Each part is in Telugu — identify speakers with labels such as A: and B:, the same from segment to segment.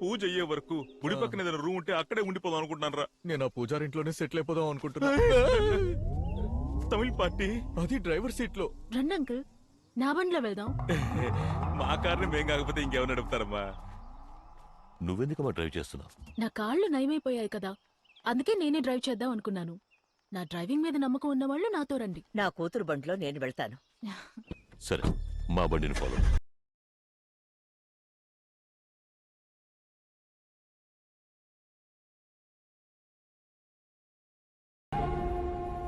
A: పూజ అయ్యే వరకు గుడి పక్కన ఏదైనా రూమ్ ఉంటే అక్కడే ఉండిపోదాం అనుకుంటున్నాను రా
B: నేను ఆ పూజారింట్లోనే సెటిల్ అయిపోదాం అనుకుంటున్నా.
A: తమిళ పార్టీ?
B: అది డ్రైవర్ సీట్లో
C: రండి అంకుల్ నా బండిలో వెళ్దాం.
A: మా కార్ని మేం కాకపోతే ఇంకెవరు నడుపుతారమ్మా.
D: నువ్వెందుకమ్మా డ్రైవ్ చేస్తున్నావు?
C: నా కాళ్ళు నయమైపోయాయి కదా అందుకే నేనే డ్రైవ్ చేద్దాం అనుకున్నాను. నా డ్రైవింగ్ మీద నమ్మకం ఉన్న వాళ్ళు నాతో రండి.
E: నా కూతురు బండిలో నేను వెళ్తాను.
D: సరే మా బండిని ఫాలో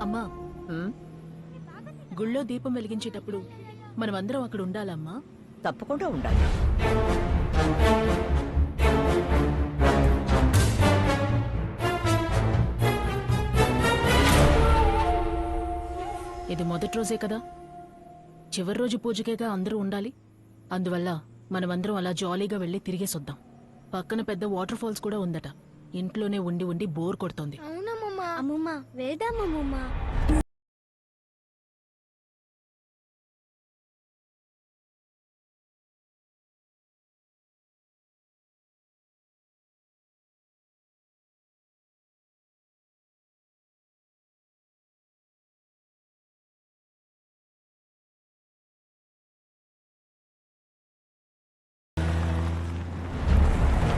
C: అమ్మా. గుళ్ళో దీపం వెలిగించేటప్పుడు మనమందరం అక్కడ ఉండాలమ్మా.
E: తప్పకుండా ఉండాలి.
C: ఇది మొదటి రోజే కదా. చివరి రోజు పూజకేగా అందరూ ఉండాలి. అందువల్ల మనమందరం అలా జాలీగా వెళ్ళి తిరిగేసొద్దాం. పక్కన పెద్ద వాటర్ ఫాల్స్ కూడా ఉందట. ఇంట్లోనే ఉండి ఉండి బోర్ కొడుతోంది.
F: అవునమ్మమ్మ అమ్మమ్మ వేదామమ్మమ్మ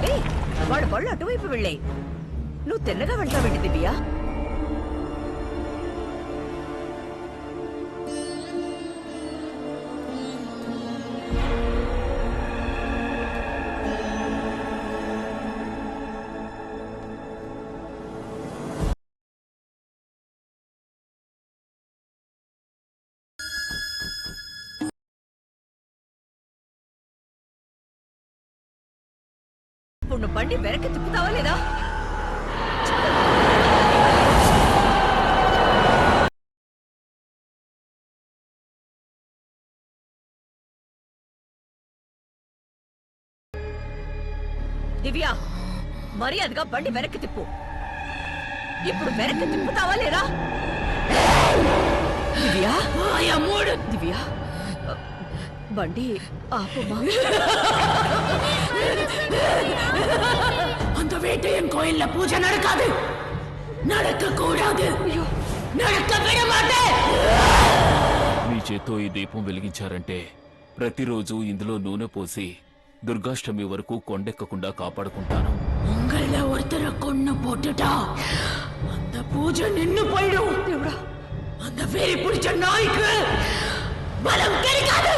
E: ఏయ్ వాడు బళ్ళు అటువైపు వెళ్ళే నువ్వు తెల్లగా వెళ్తావేంటి దివ్య? ఇప్పుడు నువ్వు బండి వెనక్కి తిప్పుతావా లేదా? దివ్య మర్యాదగా బండి వెనక్కి తిప్పు. ఇప్పుడు వెనక్కి తిప్పుతావా లేదా? దివ్య? దివ్య బండి ఆపుమా
C: அந்த வேட்டையன் கோயில்ல பூஜை நடக்காது நடக்க கூடாது நடக்க விட மாட்டேன்
G: మీ చేత్తో ఈ దీపం వెలిగించారంటే ప్రతిరోజు ఇందులో నూనె పోసి దుర్గాష్టమి వరకు కొండెక్కకుండా కాపాడుకుంటాను
C: உங்கள ஒருத்தரை கொன்னு போட்டுட்டா அந்த பூஜை நின்னு போயிடும் அந்த வெறி பிடிச்ச நாய்க்கு பலம் கிடைக்காது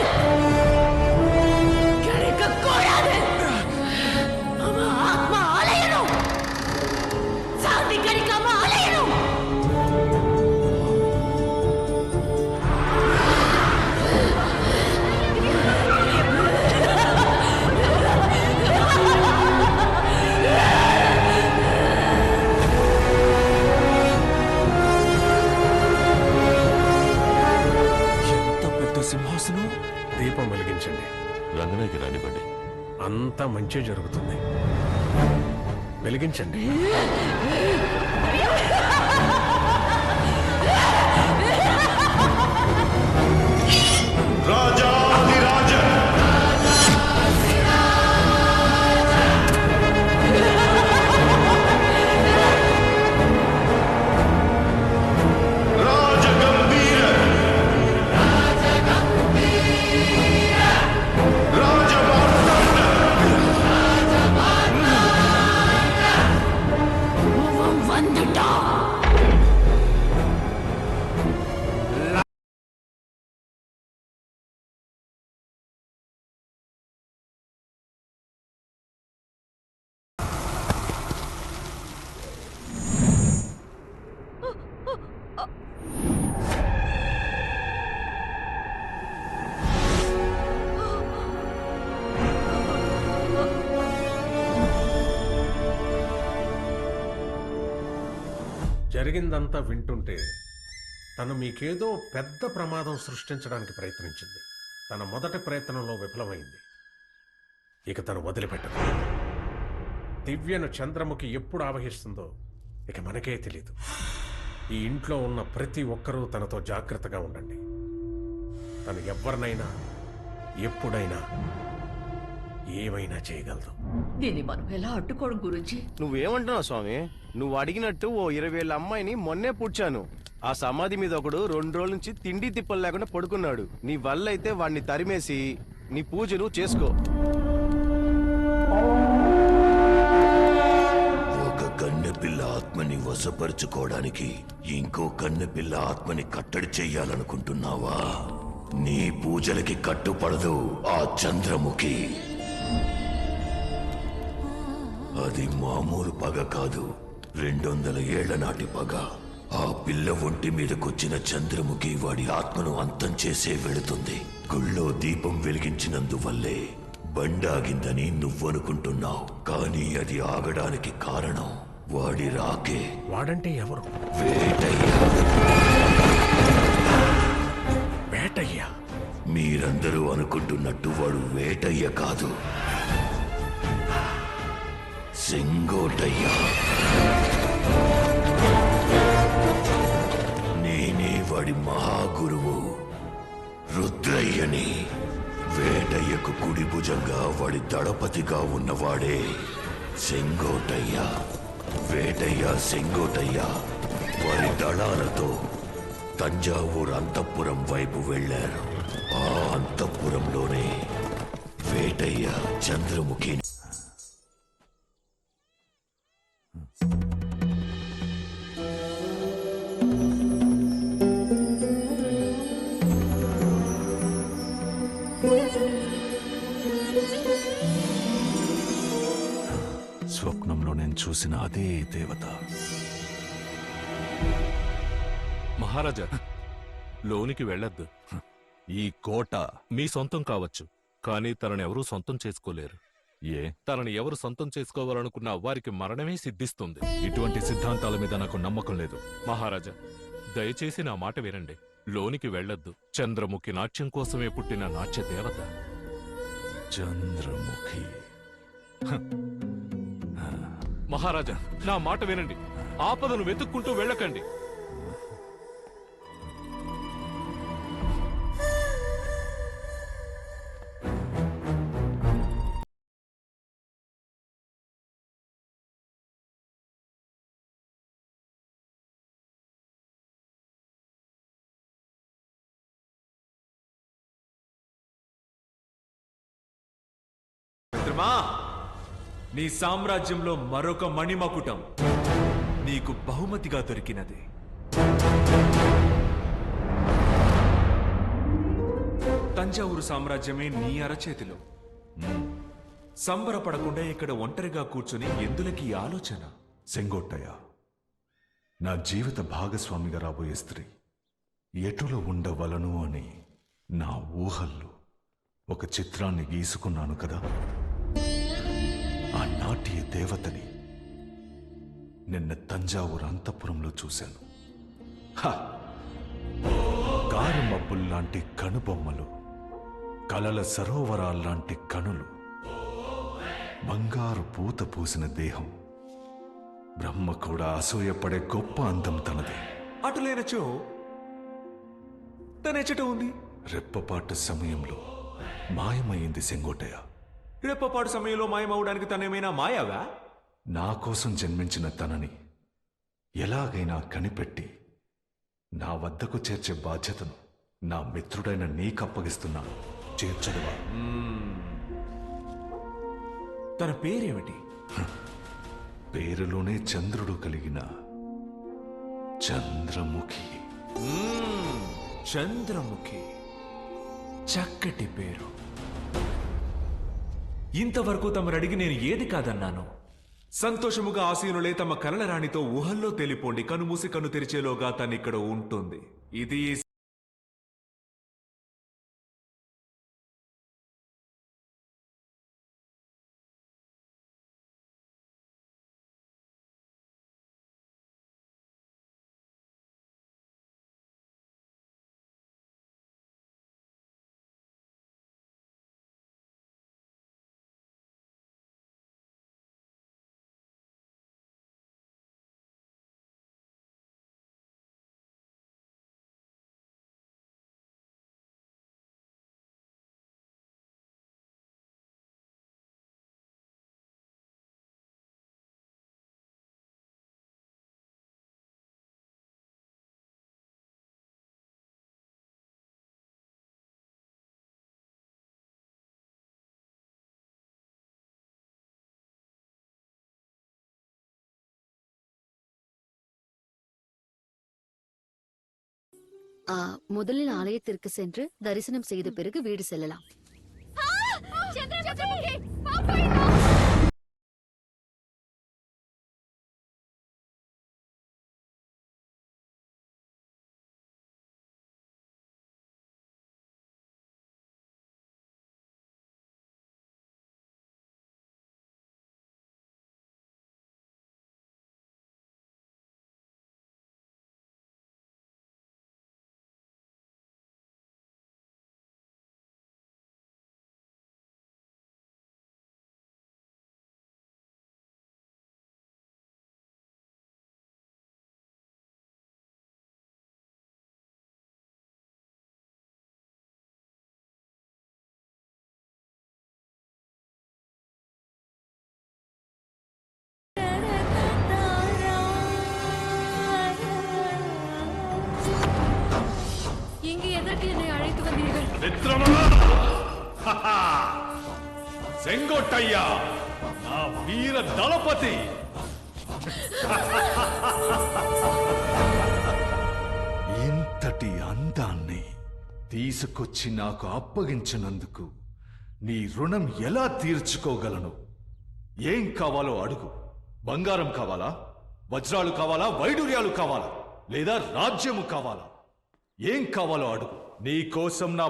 H: అంతా మంచి జరుగుతుంది. వెలిగించండి. జరిగిందంతా వింటుంటే తను మీకేదో పెద్ద ప్రమాదం సృష్టించడానికి ప్రయత్నించింది. తన మొదటి ప్రయత్నంలో విఫలమైంది. ఇక తను వదిలిపెట్టదు. దివ్యను చంద్రముఖి ఎప్పుడు ఆవహిస్తుందో ఇక మనకే తెలీదు. ఈ ఇంట్లో ఉన్న ప్రతి ఒక్కరూ తనతో జాగ్రత్తగా ఉండండి. తను ఎవరినైనా ఎప్పుడైనా ఏమైనా చేయగలదు.
E: దీన్ని మనం ఎలా అడ్డుకోవడం గురించి
I: నువ్వేమంటున్నావు స్వామి? నువ్వు అడిగినట్టు ఓ ఇరవై వేల అమ్మాయిని మొన్నే పుడ్చాను. ఆ సమాధి మీద ఒకడు రెండు రోజుల నుంచి తిండి తిప్పలు లేకుండా పడుకున్నాడు. నీ వల్ల అయితే వాడిని తరిమేసి నీ పూజలు చేసుకో.
J: ఒక కన్నెపిల్ల ఆత్మని వశపరుచుకోవడానికి ఇంకో కన్నెపిల్ల ఆత్మని కట్టడి చెయ్యాలనుకుంటున్నావా? నీ పూజలకి కట్టుపడదు ఆ చంద్రముఖి. అది మామూలు పగ కాదు. రెండొందల ఏళ్ళ నాటి పగ. ఆ పిల్ల ఒంటి మీదకొచ్చిన చంద్రముఖి వాడి ఆత్మను అంతం చేసే వెళుతుంది. గుళ్ళో దీపం వెలిగించినందువల్లే బండాగిందని నువ్వనుకుంటున్నావు. కానీ అది ఆగడానికి కారణం వాడి రాకే.
H: వాడంటే ఎవరు?
J: వేటయ్య
H: వేటయ్యా.
J: మీరందరూ అనుకుంటున్నట్టు వాడు వేటయ్య కాదు. సెంగోటయ్య. నేనే వాడి మహాగురువు. రుద్రయ్యని. వేటయ్యకు కుడి భుజంగా వాడి దళపతిగా ఉన్నవాడే సెంగోటయ్య. వేటయ్య సెంగోటయ్య వారి దళాలతో తంజావూరు అంతఃపురం వైపు వెళ్ళారు. ఆ అంతఃపురంలోనే వేటయ్య చంద్రముఖి.
B: స్వప్నంలో నేను చూసిన అదే దేవత.
A: మహారాజా లోనికి వెళ్ళొద్దు.
B: ఈ కోట
A: మీ సొంతం కావచ్చు కానీ తనని ఎవరూ సొంతం చేసుకోలేరు.
B: ఏ?
A: తనని ఎవరు సొంతం చేసుకోవాలనుకున్నా వారికి మరణమే సిద్ధిస్తుంది.
B: ఇటువంటి సిద్ధాంతాల మీద నాకు నమ్మకం లేదు.
A: మహారాజా దయచేసి నా మాట వినండి. లోనికి వెళ్ళొద్దు. చంద్రముఖి నాట్యం కోసమే పుట్టిన నాట్య దేవత
B: చంద్రముఖి
A: మహారాజా నా మాట వినండి. ఆపదను వెతుక్కుంటూ వెళ్ళకండి.
K: మిత్రమా నీ సామ్రాజ్యంలో మరొక మణిమకుటం నీకు బహుమతిగా దొరికినది. తంజావూరు సామ్రాజ్యమే నీ అరచేతిలో. సంబరపడకుండా ఇక్కడ ఒంటరిగా కూర్చుని ఎందులకి ఆలోచన?
B: సెంగోట్టయ్య నా జీవిత భాగస్వామిగా రాబోయే స్త్రీ ఎటులో ఉండవలను అని నా ఊహల్లో ఒక చిత్రాన్ని గీసుకున్నాను కదా? ఆ నాట్య దేవతని నిన్న తంజావూరు అంతఃపురంలో చూశాను. హ! కారు మబ్బుల్లాంటి కనుబొమ్మలు కలల సరోవరాల్లాంటి కనులు బంగారు పూత పూసిన దేహం. బ్రహ్మ కూడా అసూయపడే గొప్ప అందం తనది.
K: అటులేనచో తనెచ్చట ఉంది.
B: రెప్పపాటు సమయంలో మాయమైంది సెంగోటయ్య
K: రెప్పపాటు సమయంలో మాయమవడానికి తనేమైనా మాయావా?
B: నా కోసం జన్మించిన తనని ఎలాగైనా కనిపెట్టి నా వద్దకు చేర్చే బాధ్యతను నా మిత్రుడైన నీకు అప్పగిస్తున్నాను. చేర్చదువా
K: తన పేరేమిటి?
B: పేరులోనే చంద్రుడు కలిగిన చంద్రముఖి.
K: చంద్రముఖి. చక్కటి పేరు. ఇంతవరకు తమరడిగి నేను ఏది కాదన్నాను. సంతోషముగా ఆసీనులే తమ కలల రాణితో ఊహల్లో తెలిపోండి కనుమూసి కను తెరిచేలోగా తనిక్కడ ఉంటుంది. ఇది
L: முதலில் ஆலயத்திற்கு சென்று தரிசனம் செய்த பிறகு வீடு செல்லலாம்.
B: మిత్రమా? సెంగొట్టయ్యా నా వీర దళపతి. ఇంతటి అందాన్ని తీసుకొచ్చి నాకు అప్పగించినందుకు నీ రుణం ఎలా తీర్చుకోగలను? ఏం కావాలో అడుగు. బంగారం కావాలా? వజ్రాలు కావాలా? వైడూర్యాలు కావాలా? లేదా రాజ్యము కావాలా? ఏం కావాలో అడుగు. నీ కోసం నా